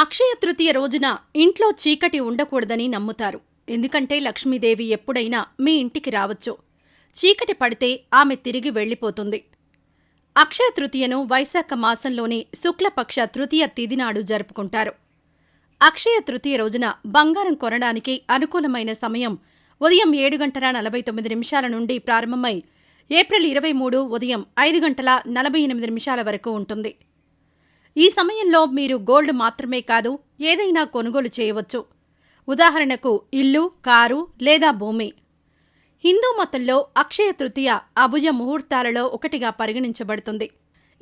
అక్షయ తృతీయ రోజున ఇంట్లో చీకటి ఉండకూడదని నమ్ముతారు. ఎందుకంటే లక్ష్మీదేవి ఎప్పుడైనా మీ ఇంటికి రావచ్చు. చీకటి పడితే ఆమె తిరిగి వెళ్ళిపోతుంది. అక్షయ తృతీయను వైశాఖ మాసంలోని శుక్లపక్ష తృతీయ తిథి నాడు జరుపుకుంటారు. అక్షయ తృతీయ రోజున బంగారం కొనడానికి అనుకూలమైన సమయం ఉదయం ఏడు గంటల నలభై తొమ్మిది నిమిషాల నుండి ప్రారంభమై ఏప్రిల్ ఇరవై మూడు ఉదయం ఐదు గంటల నలభై ఎనిమిది నిమిషాల వరకు ఉంటుంది. ఈ సమయంలో మీరు గోల్డ్ మాత్రమే కాదు ఏదైనా కొనుగోలు చేయవచ్చు. ఉదాహరణకు ఇల్లు కారు లేదా భూమి. హిందూ మతంలో అక్షయ తృతీయ అభుజ ముహూర్తాలలో ఒకటిగా పరిగణించబడుతుంది.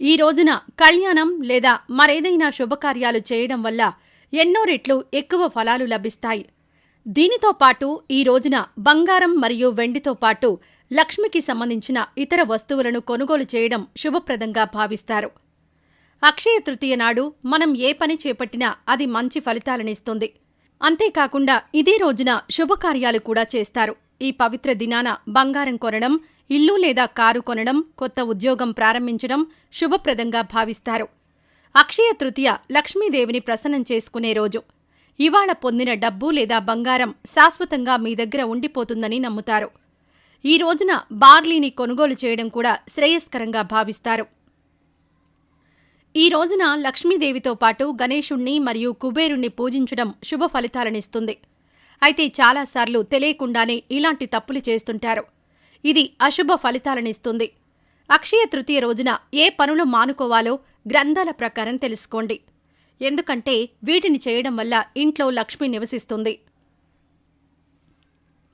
ఈ రోజున కళ్యాణం లేదా మరేదైనా శుభకార్యాలు చేయడం వల్ల ఎన్నో రెట్లు ఎక్కువ ఫలాలు లభిస్తాయి. దీనితో పాటు ఈ రోజున బంగారం మరియు వెండితో పాటు లక్ష్మికి సంబంధించిన ఇతర వస్తువులను కొనుగోలు చేయడం శుభప్రదంగా భావిస్తారు. అక్షయ తృతీయ నాడు మనం ఏ పని చేపట్టినా అది మంచి ఫలితాలనిస్తుంది. అంతేకాకుండా ఇదే రోజున శుభకార్యాలు కూడా చేస్తారు. ఈ పవిత్ర దినాన బంగారం కొనడం ఇల్లు లేదా కారు కొనడం కొత్త ఉద్యోగం ప్రారంభించడం శుభప్రదంగా భావిస్తారు. అక్షయ తృతీయ లక్ష్మీదేవిని ప్రసన్నం చేసుకునే రోజు. ఇవాళ పొందిన డబ్బు లేదా బంగారం శాశ్వతంగా మీ దగ్గర ఉండిపోతుందని నమ్ముతారు. ఈ రోజున బార్లీని కొనుగోలు చేయడం కూడా శ్రేయస్కరంగా భావిస్తారు. ఈ రోజున లక్ష్మీదేవితో పాటు గణేశుణ్ణి మరియు కుబేరుణ్ణి పూజించడం శుభ ఫలితాలనిస్తుంది. అయితే చాలాసార్లు తెలియకుండానే ఇలాంటి తప్పులు చేస్తుంటారు. ఇది అశుభ ఫలితాలనిస్తుంది. అక్షయ తృతీయ రోజున ఏ పనులు మానుకోవాలో గ్రంథాల ప్రకారం తెలుసుకోండి. ఎందుకంటే వీటిని చేయడం వల్ల ఇంట్లో లక్ష్మి నివసిస్తుంది.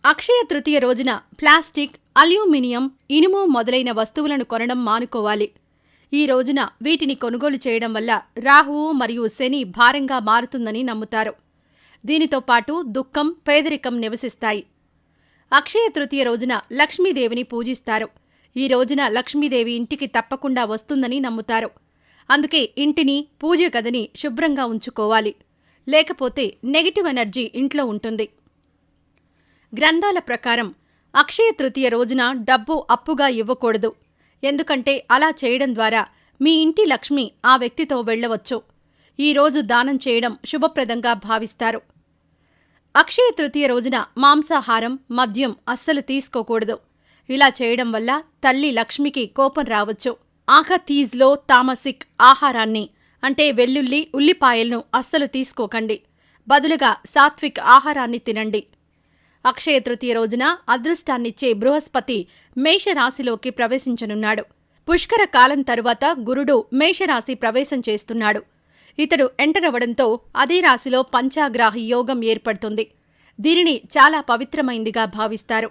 అక్షయ తృతీయ రోజున ప్లాస్టిక్ అల్యూమినియం ఇనుము మొదలైన వస్తువులను కొనడం మానుకోవాలి. ఈ రోజున వీటిని కొనుగోలు చేయడం వల్ల రాహువు మరియు శని భారంగా మారుతుందని నమ్ముతారు. దీనితో పాటు దుఃఖం పేదరికం నివసిస్తాయి. అక్షయ తృతీయ రోజున లక్ష్మీదేవిని పూజిస్తారు. ఈ రోజున లక్ష్మీదేవి ఇంటికి తప్పకుండా వస్తుందని నమ్ముతారు. అందుకే ఇంటిని పూజ గదిని శుభ్రంగా ఉంచుకోవాలి. లేకపోతే నెగిటివ్ ఎనర్జీ ఇంట్లో ఉంటుంది. గ్రంథాల ప్రకారం అక్షయ తృతీయ రోజున డబ్బు అప్పుగా ఇవ్వకూడదు. ఎందుకంటే అలా చేయడం ద్వారా మీ ఇంటి లక్ష్మి ఆ వ్యక్తితో వెళ్ళవచ్చు. ఈ రోజు దానం చేయడం శుభప్రదంగా భావిస్తారు. అక్షయ తృతీయ రోజున మాంసాహారం మద్యం అస్సలు తీసుకోకూడదు. ఇలా చేయడం వల్ల తల్లి లక్ష్మికి కోపం రావచ్చు. ఆఖతీజ్లో తామసిక్ ఆహారాన్ని అంటే వెల్లుల్లి ఉల్లిపాయలను అస్సలు తీసుకోకండి. బదులుగా సాత్విక్ ఆహారాన్ని తినండి. అక్షయ తృతీయ రోజున అదృష్టాన్నిచ్చే బృహస్పతి మేషరాశిలోకి ప్రవేశించనున్నాడు. పుష్కర కాలం తరువాత గురుడు మేషరాశి ప్రవేశం చేస్తున్నాడు. ఇతడు ఎంటర్ అవ్వడంతో అదే రాశిలో పంచాగ్రాహి యోగం ఏర్పడుతుంది. దీనిని చాలా పవిత్రమైందిగా భావిస్తారు.